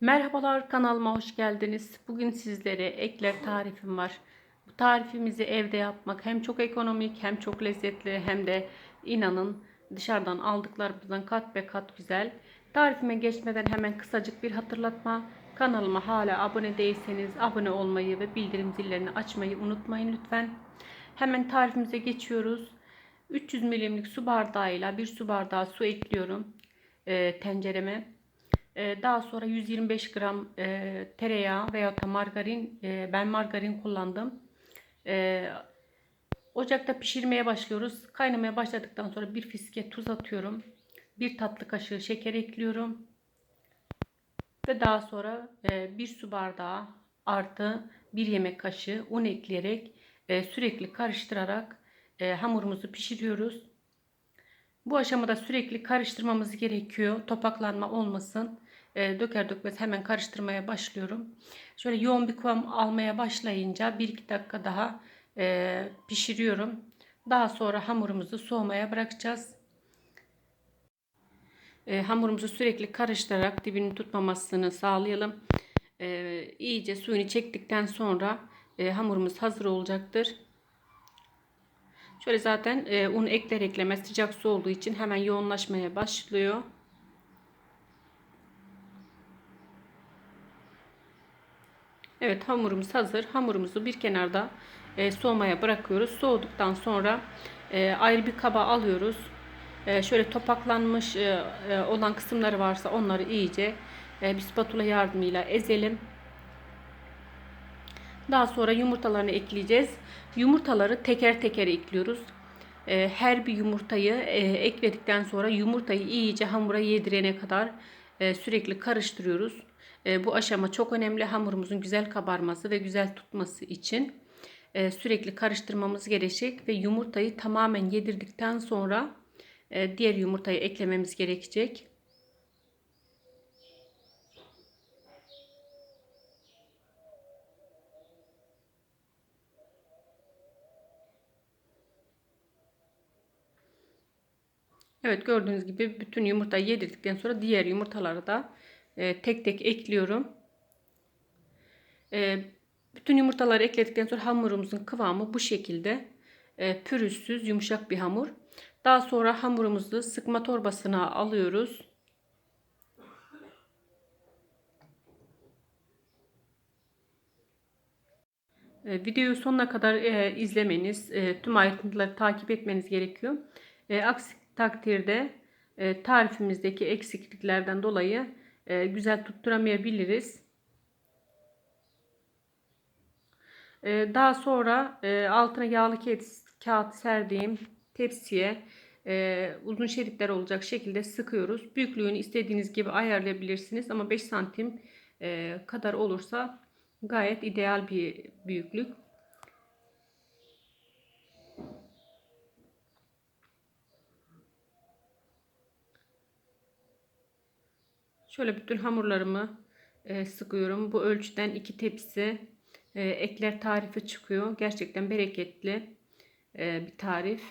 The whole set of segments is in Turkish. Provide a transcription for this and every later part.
Merhabalar kanalıma hoş geldiniz. Bugün sizlere ekler tarifim var. Bu tarifimizi evde yapmak hem çok ekonomik hem çok lezzetli hem de inanın dışarıdan aldıklarımızdan kat be kat güzel. Tarifime geçmeden hemen kısacık bir hatırlatma. Kanalıma hala abone değilseniz abone olmayı ve bildirim zillerini açmayı unutmayın lütfen. Hemen tarifimize geçiyoruz. 300 milimlik su bardağıyla bir su bardağı su ekliyorum e, tencereme. Ee, Daha sonra 125 gram e, tereyağı veya da margarin, e, ben margarin kullandım. E, ocakta pişirmeye başlıyoruz. Kaynamaya başladıktan sonra bir fiske tuz atıyorum. Bir tatlı kaşığı şeker ekliyorum. Ve daha sonra bir su bardağı artı bir yemek kaşığı un ekleyerek sürekli karıştırarak hamurumuzu pişiriyoruz. Bu aşamada sürekli karıştırmamız gerekiyor. Topaklanma olmasın. E, döker dökmez hemen karıştırmaya başlıyorum. Şöyle yoğun bir kıvam almaya başlayınca 1-2 dakika daha e, pişiriyorum. Daha sonra hamurumuzu soğumaya bırakacağız. E, hamurumuzu sürekli karıştırarak dibini tutmamasını sağlayalım. E, iyice suyunu çektikten sonra e, hamurumuz hazır olacaktır. Şöyle zaten e, un ekler eklemez sıcak su olduğu için hemen yoğunlaşmaya başlıyor. Evet hamurumuz hazır. Hamurumuzu bir kenarda e, soğumaya bırakıyoruz. Soğuduktan sonra e, ayrı bir kaba alıyoruz. E, şöyle topaklanmış e, e, olan kısımları varsa onları iyice e, bir spatula yardımıyla ezelim. Daha sonra yumurtalarını ekleyeceğiz. Yumurtaları teker teker ekliyoruz. E, her bir yumurtayı e, ekledikten sonra yumurtayı iyice hamura yedirene kadar e, sürekli karıştırıyoruz. E, bu aşama çok önemli. Hamurumuzun güzel kabarması ve güzel tutması için e, sürekli karıştırmamız gerekecek ve yumurtayı tamamen yedirdikten sonra e, diğer yumurtayı eklememiz gerekecek. Evet gördüğünüz gibi bütün yumurtayı yedirdikten sonra diğer yumurtaları da e, tek tek ekliyorum. E, bütün yumurtaları ekledikten sonra hamurumuzun kıvamı bu şekilde. E, pürüzsüz yumuşak bir hamur. Daha sonra hamurumuzu sıkma torbasına alıyoruz. Videoyu sonuna kadar e, izlemeniz, e, tüm ayrıntıları takip etmeniz gerekiyor. Aksi takdirde e, tarifimizdeki eksikliklerden dolayı e, güzel tutturamayabiliriz. E, daha sonra e, altına yağlı kağıt serdiğim tepsiye e, uzun şeritler olacak şekilde sıkıyoruz. Büyüklüğünü istediğiniz gibi ayarlayabilirsiniz ama 5 santim e, kadar olursa gayet ideal bir büyüklük. Şöyle bütün hamurlarımı e, sıkıyorum. Bu ölçüden iki tepsi e, ekler tarifi çıkıyor. Gerçekten bereketli e, bir tarif.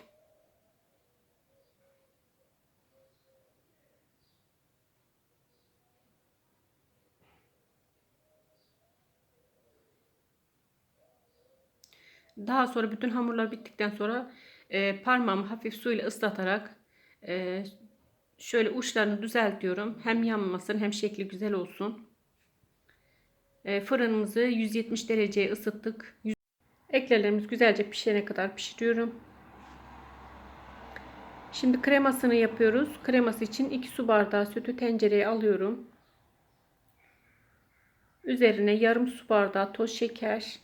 Daha sonra bütün hamurlar bittikten sonra e, parmağımı hafif suyla ıslatarak e, şöyle uçlarını düzeltiyorum. Hem yanmasın hem şekli güzel olsun. E, fırınımızı 170 dereceye ısıttık. Eklerlerimiz güzelce pişene kadar pişiriyorum. Şimdi kremasını yapıyoruz. Kreması için 2 su bardağı sütü tencereye alıyorum. Üzerine yarım su bardağı toz şeker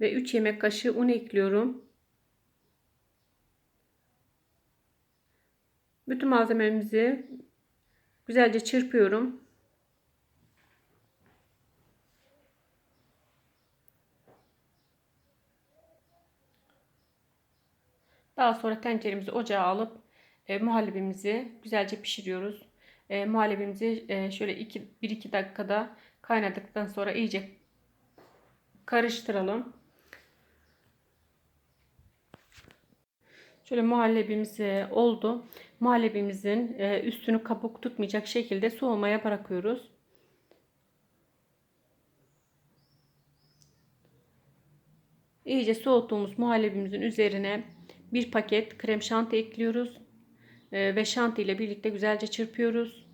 ve 3 yemek kaşığı un ekliyorum. Bütün malzememizi güzelce çırpıyorum. Daha sonra tenceremizi ocağa alıp e, muhallebimizi güzelce pişiriyoruz. E, muhallebimizi e, şöyle 1-2 dakikada kaynadıktan sonra iyice karıştıralım. Şöyle muhallebimiz oldu. Muhallebimizin e, üstünü kabuk tutmayacak şekilde soğumaya bırakıyoruz. İyice soğuttuğumuz muhallebimizin üzerine bir paket krem şanti ekliyoruz. E, ve şanti ile birlikte güzelce çırpıyoruz.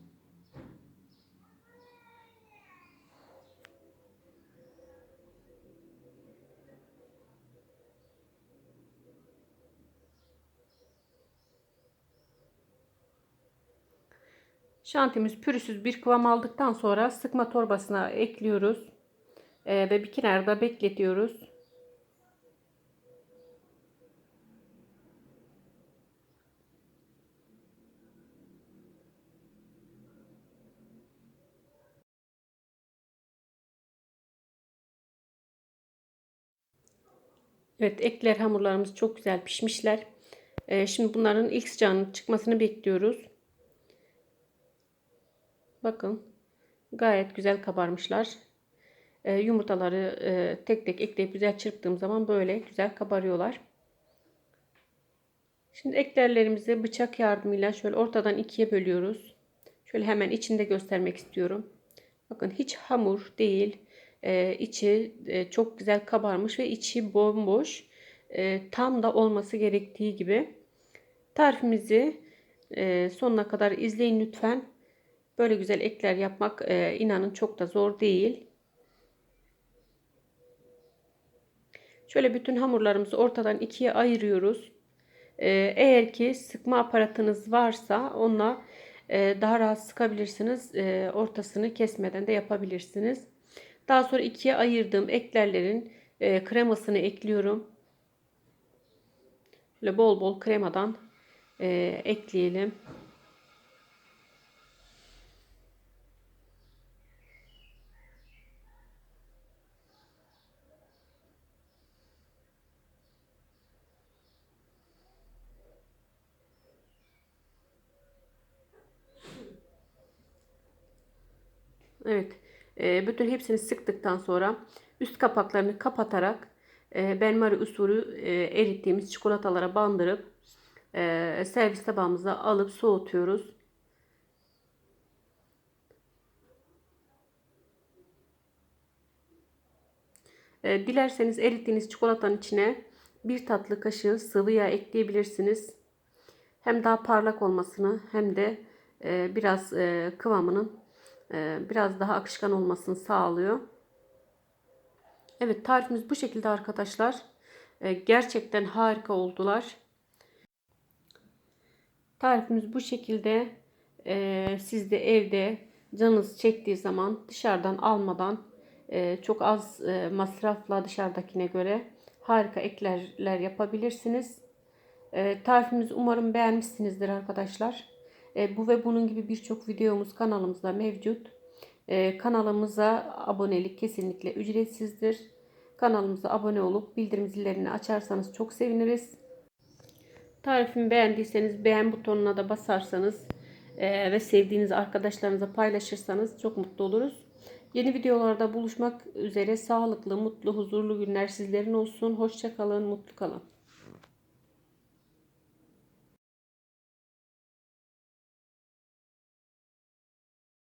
Şantimiz pürüzsüz bir kıvam aldıktan sonra sıkma torbasına ekliyoruz. Ee, ve bir kenarda bekletiyoruz. Evet ekler hamurlarımız çok güzel pişmişler. Ee, şimdi bunların ilk sıcağının çıkmasını bekliyoruz. Bakın gayet güzel kabarmışlar. E, yumurtaları e, tek tek ekleyip güzel çırptığım zaman böyle güzel kabarıyorlar. Şimdi eklerlerimizi bıçak yardımıyla şöyle ortadan ikiye bölüyoruz. Şöyle hemen içinde göstermek istiyorum. Bakın hiç hamur değil. E, içi e, çok güzel kabarmış ve içi bomboş. E, tam da olması gerektiği gibi. Tarifimizi e, sonuna kadar izleyin lütfen. Böyle güzel ekler yapmak e, inanın çok da zor değil. Şöyle bütün hamurlarımızı ortadan ikiye ayırıyoruz. E, eğer ki sıkma aparatınız varsa onunla e, daha rahat sıkabilirsiniz. E, ortasını kesmeden de yapabilirsiniz. Daha sonra ikiye ayırdığım eklerlerin e, kremasını ekliyorum. Böyle bol bol kremadan e, ekleyelim. Evet. E, bütün hepsini sıktıktan sonra üst kapaklarını kapatarak e, benmari usulü e, erittiğimiz çikolatalara bandırıp e, servis tabağımıza alıp soğutuyoruz. E, dilerseniz erittiğiniz çikolatanın içine bir tatlı kaşığı sıvı yağ ekleyebilirsiniz. Hem daha parlak olmasını hem de e, biraz e, kıvamının biraz daha akışkan olmasını sağlıyor. Evet tarifimiz bu şekilde arkadaşlar. E, gerçekten harika oldular. Tarifimiz bu şekilde. E, siz de evde canınız çektiği zaman dışarıdan almadan çok az masrafla dışarıdakine göre harika eklerler yapabilirsiniz. Tarifimizi umarım beğenmişsinizdir arkadaşlar. E, bu ve bunun gibi birçok videomuz kanalımızda mevcut. E, kanalımıza abonelik kesinlikle ücretsizdir. Kanalımıza abone olup bildirim zillerini açarsanız çok seviniriz. Tarifimi beğendiyseniz beğen butonuna da basarsanız e, ve sevdiğiniz arkadaşlarınıza paylaşırsanız çok mutlu oluruz. Yeni videolarda buluşmak üzere sağlıklı, mutlu, huzurlu günler sizlerin olsun. Hoşçakalın, mutlu kalın.